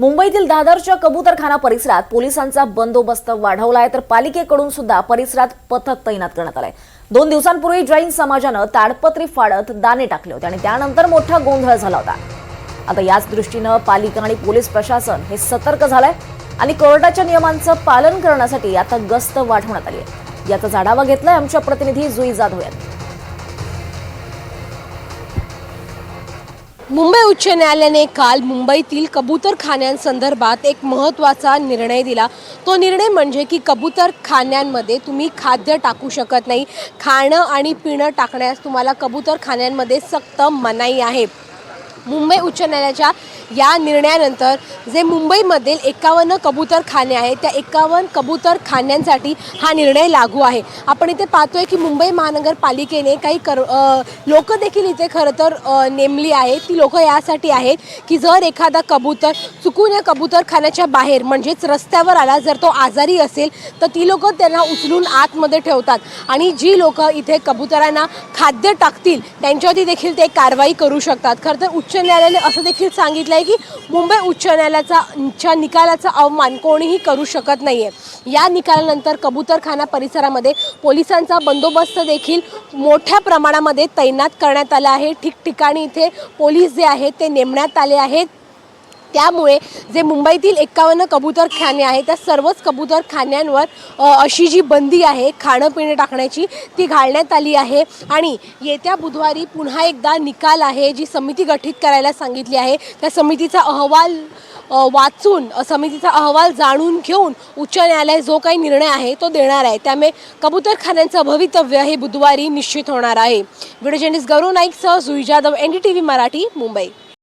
मुंबईतील दादरच्या कबूतरखाना परिसरात पोलिसांचा बंदोबस्त वाढवला आहे तर पालिकेकडून सुद्धा परिसरात पथक तैनात करण्यात आलंय. दोन दिवसांपूर्वी जैन समाजानं ताडपत्री फाडत दाने टाकले होते आणि त्यानंतर मोठा गोंधळ झाला होता. आता याच दृष्टीनं पालिका आणि पोलीस प्रशासन हे सतर्क झालंय आणि कोर्टाच्या नियमांचं पालन करण्यासाठी आता गस्त वाढवण्यात आली आहे याचा आढावा घेतलाय आमच्या प्रतिनिधी जुई जाधव यांनी मुंबई उच्च न्यायालयाने काल मुंबईतील कबूतरखान्यांसंदर्भात एक महत्त्वाचा निर्णय दिला. तो निर्णय म्हणजे की कबूतरखान्यांमध्ये तुम्ही खाद्य टाकू शकत नाही. खाणं आणि पिणं टाकण्यास तुम्हाला कबूतरखान्यांमध्ये सक्त मनाई आहे. मुंबई उच्च न्यायालयाच्या या निर्णयानंतर जे मुंबईमधील एकावन्न कबूतरखाने आहेत त्या एकावन्न कबूतरखान्यांसाठी हा निर्णय लागू आहे. आपण इथे पाहतोय की मुंबई महानगरपालिकेने काही कर लोक देखील इथे खरं तर नेमली आहेत. ती लोकं यासाठी आहेत की जर एखादा कबूतर चुकून या कबूतरखान्याच्या बाहेर म्हणजेच रस्त्यावर आला जर तो आजारी असेल तर ती लोकं त्यांना उचलून आतमध्ये ठेवतात. आणि जी लोकं इथे कबुतरांना खाद्य टाकतील त्यांच्यावरती देखील ते कारवाई करू शकतात. खरं तर उच्च न्यायालयाने असं देखील सांगितलं आहे की मुंबई उच्च न्यायालयाचा च्या निकालाचा अवमान कोणीही करू शकत नाही आहे या निकालानंतर कबूतरखाना परिसरामध्ये पोलिसांचा बंदोबस्त देखील मोठ्या प्रमाणामध्ये तैनात करण्यात आला आहे. ठिकठिकाणी इथे पोलीस जे आहेत ते नेमण्यात आले आहेत. त्यामुळे जे मुंबईतील एक्कावन्न कबूतरखाने आहे त्या सर्वच कबूतरखान्यांवर अशी जी बंदी आहे खाणं पिणं टाकण्याची ती घालण्यात आली आहे. आणि येत्या बुधवारी पुन्हा एकदा निकाल आहे जी समिती गठीत करायला सांगितली आहे त्या समितीचा अहवाल वाचून समितीचा अहवाल जाणून घेऊन उच्च न्यायालय जो काही निर्णय आहे तो देणार आहे. त्यामुळे कबूतरखान्यांचं भवितव्य हे बुधवारी निश्चित होणार आहे. Video journalist Gaurav नाईकसह Jui Jadhav N D T V Marathi Mumbai.